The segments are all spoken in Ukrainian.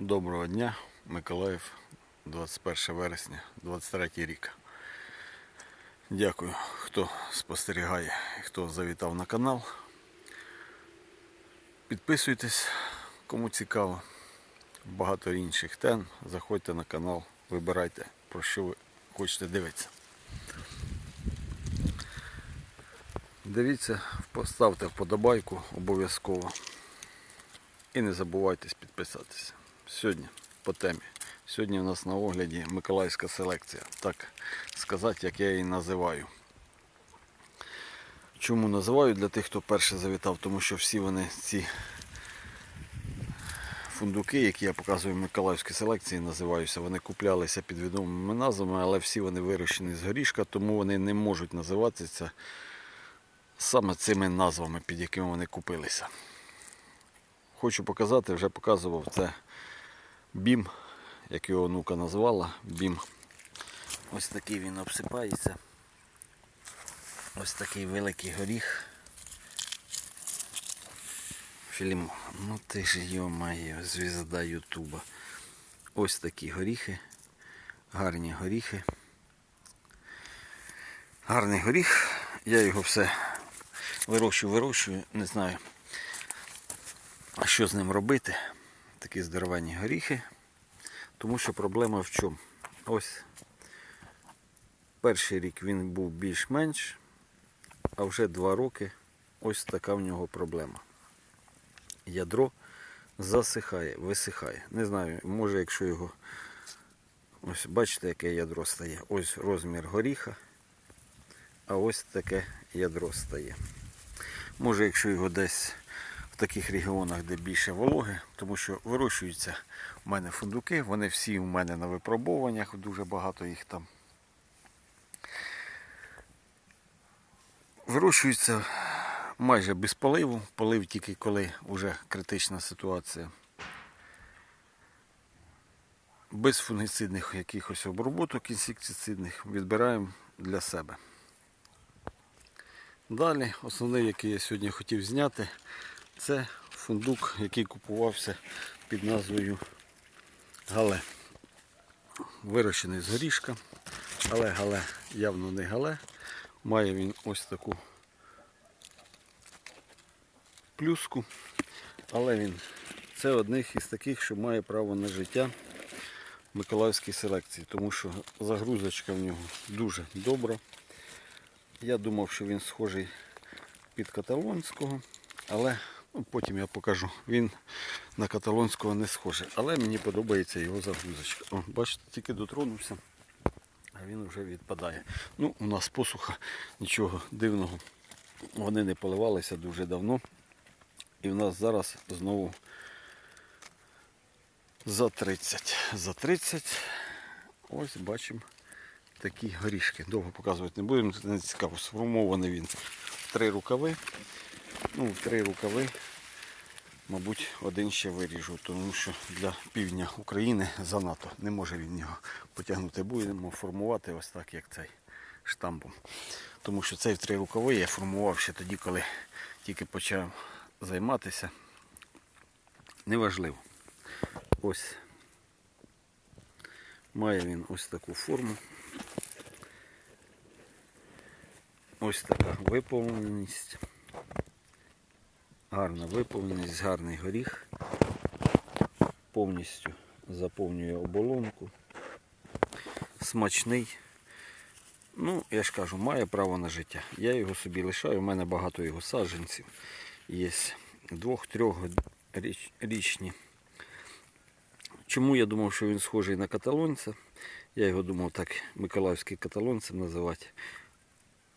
Доброго дня, Миколаїв, 21 вересня, 23 рік. Дякую, хто спостерігає хто завітав на канал. Підписуйтесь, кому цікаво. Багато інших тем. Заходьте на канал, вибирайте, про що ви хочете дивитися. Дивіться, поставте вподобайку обов'язково. І не забувайте підписатися. Сьогодні по темі. Сьогодні у нас на огляді Миколаївська селекція. Так сказати, як я її називаю. Чому називаю для тих, хто перше завітав, тому що всі вони ці фундуки, які я показую в Миколаївській селекції, називаюся, вони куплялися під відомими назвами, але всі вони вирощені з горішка, тому вони не можуть називатися саме цими назвами, під якими вони купилися. Хочу показати, вже показував це бім, як його онука назвала. Бім. Ось такий він обсипається. Ось такий великий горіх. Фільм. Ну ти ж йо-моє, звізда Ютуба. Ось такі горіхи. Гарні горіхи. Гарний горіх. Я його все вирощую, вирощую, не знаю. Що з ним робити? Такі здоровенні горіхи. Тому що проблема в чому? Ось перший рік він був більш-менш, а вже два роки ось така в нього проблема. Ядро засихає, висихає. Не знаю, може, якщо його. Ось бачите, яке ядро стає. Ось розмір горіха, а ось таке ядро стає. Може, якщо його десь таких регіонах, де більше вологи, тому що вирощуються у мене фундуки, вони всі у мене на випробуваннях, дуже багато їх там. Вирощуються майже без поливу, полив тільки коли вже критична ситуація. Без фунгіцидних якихось обробок інсектицидних відбираємо для себе. Далі, основний, який я сьогодні хотів зняти, це фундук, який купувався під назвою Гале. Вирощений з горішка, але гале явно не гале. Має він ось таку плюску, але він це одних із таких, що має право на життя в Миколаївській селекції, тому що загрузочка в нього дуже добра. Я думав, що він схожий під каталонського, але ну, потім я покажу. Він на каталонського не схожий. Але мені подобається його загрузочка. О, бачите, тільки дотронувся, а він вже відпадає. Ну, у нас посуха, нічого дивного. Вони не поливалися дуже давно. І в нас зараз знову за 30. За 30. Ось бачимо такі горішки. Довго показувати не будемо, це не цікаво. Сформований він три рукави. Ну, три рукави, мабуть, один ще виріжу, тому що для півдня України занадто не може він його потягнути. Будемо формувати ось так, як цей штампом. Тому що цей три рукави я формував ще тоді, коли тільки почав займатися. Неважливо. Ось має він ось таку форму. Ось така виповненість. Гарна виповненість, гарний горіх. Повністю заповнює оболонку. Смачний. Ну, я ж кажу, має право на життя. Я його собі лишаю, у мене багато його саджанців. Є двох-трьохрічні. Чому я думав, що він схожий на каталонця? Я його думав так миколаївським каталонцем називати.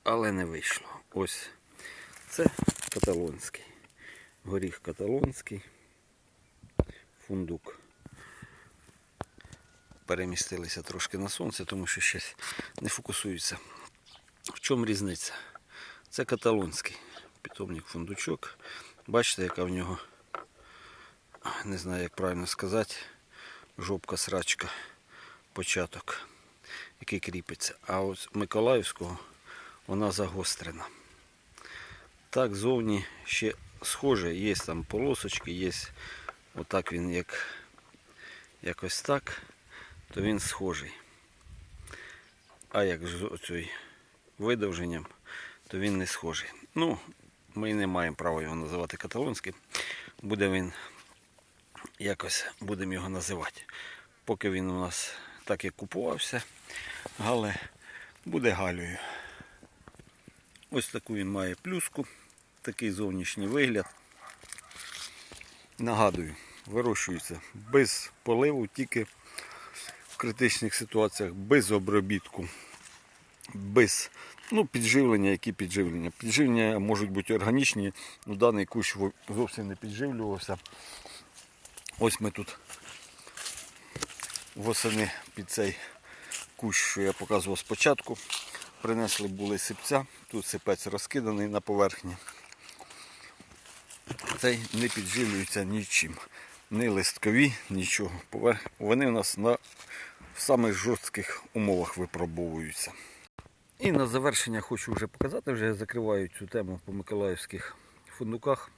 Але не вийшло. Ось це каталонський. Горіх каталонський. Фундук. Перемістилися трошки на сонце, тому що щось не фокусується. В чому різниця? Це каталонський питомник фундучок. Бачите, яка в нього, не знаю, як правильно сказати, жопка, срачка, початок, який кріпиться. А ось Миколаївського вона загострена. Так, зовні ще схоже, є там полосочки, є отак він як якось так, то він схожий. А як з оцей видовженням, то він не схожий. Ну, ми не маємо права його називати каталонським. Буде він якось будемо його називати. Поки він у нас так і купувався, але буде галею. Ось таку він має плюску, такий зовнішній вигляд. Нагадую, вирощується без поливу, тільки в критичних ситуаціях, без обробітку, без ну, підживлення, які підживлення. Підживлення можуть бути органічні, ну даний кущ зовсім не підживлювався. Ось ми тут восени під цей кущ, що я показував спочатку. Принесли були сипця, тут сипець розкиданий на поверхні. Цей не підживлюється нічим. Ні листкові, нічого. Вони у нас на в самих жорстких умовах випробовуються. І на завершення хочу вже показати, вже закриваю цю тему по миколаївських фундуках.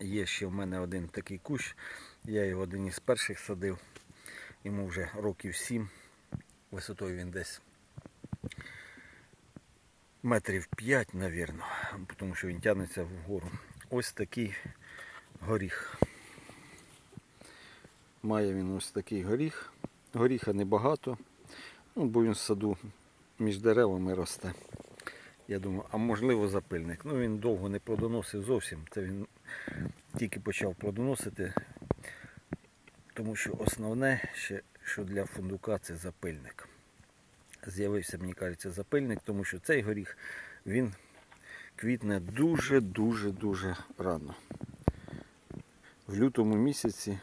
Є ще в мене один такий кущ. Я його один із перших садив. Йому вже років 7. Висотою він десь метрів 5, навірно, тому що він тягнеться вгору. Ось такий горіх. Має він ось такий горіх. Горіха небагато, ну, бо він в саду між деревами росте. Я думаю, а можливо запильник. Ну він довго не плодоносив зовсім. Це він тільки почав плодоносити. Тому що основне, ще, що для фундука це запильник. З'явився, мені кажеться, запильник, тому що цей горіх він квітне дуже-дуже-дуже рано. В лютому місяці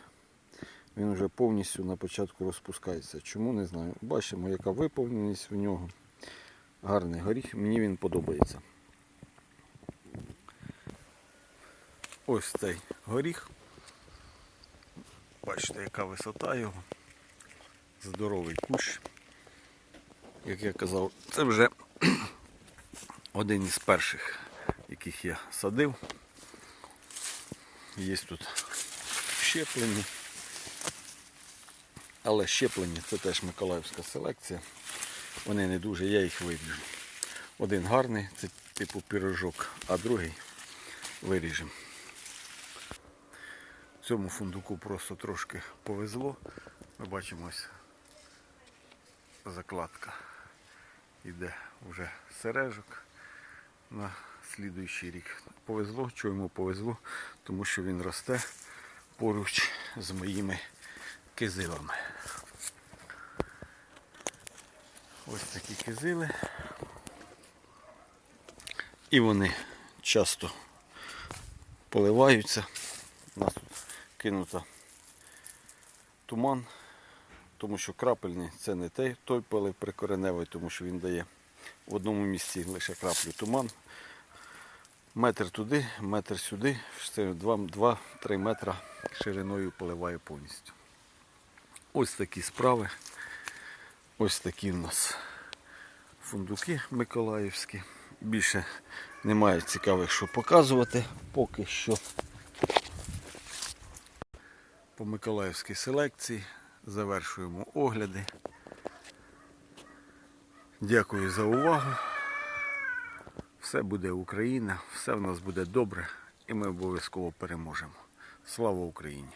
він вже повністю на початку розпускається. Чому не знаю. Бачимо, яка виповненість в нього. Гарний горіх, мені він подобається. Ось цей горіх. Бачите, яка висота його. Здоровий кущ. Як я казав, це вже один із перших, яких я садив. Є тут щеплені. Але щеплені це теж Миколаївська селекція. Вони не дуже, я їх виріжу. Один гарний, це типу пірожок, а другий виріжемо. Цьому фундуку просто трошки повезло. Ми бачимо ось закладка. Іде вже сережок на слідуючий рік. Повезло, чого йому повезло, тому що він росте поруч з моїми кизилами. Ось такі кизили. І вони часто поливаються. У нас тут кинуто туман, тому що крапельний це не той, той полив прикореневий, тому що він дає в одному місці лише краплю туман. Метр туди, метр сюди, 2-3 метра шириною поливає повністю. Ось такі справи. Ось такі в нас фундуки миколаївські. Більше немає цікавих, що показувати поки що. По миколаївській селекції завершуємо огляди. Дякую за увагу. Все буде Україна, все в нас буде добре і ми обов'язково переможемо. Слава Україні!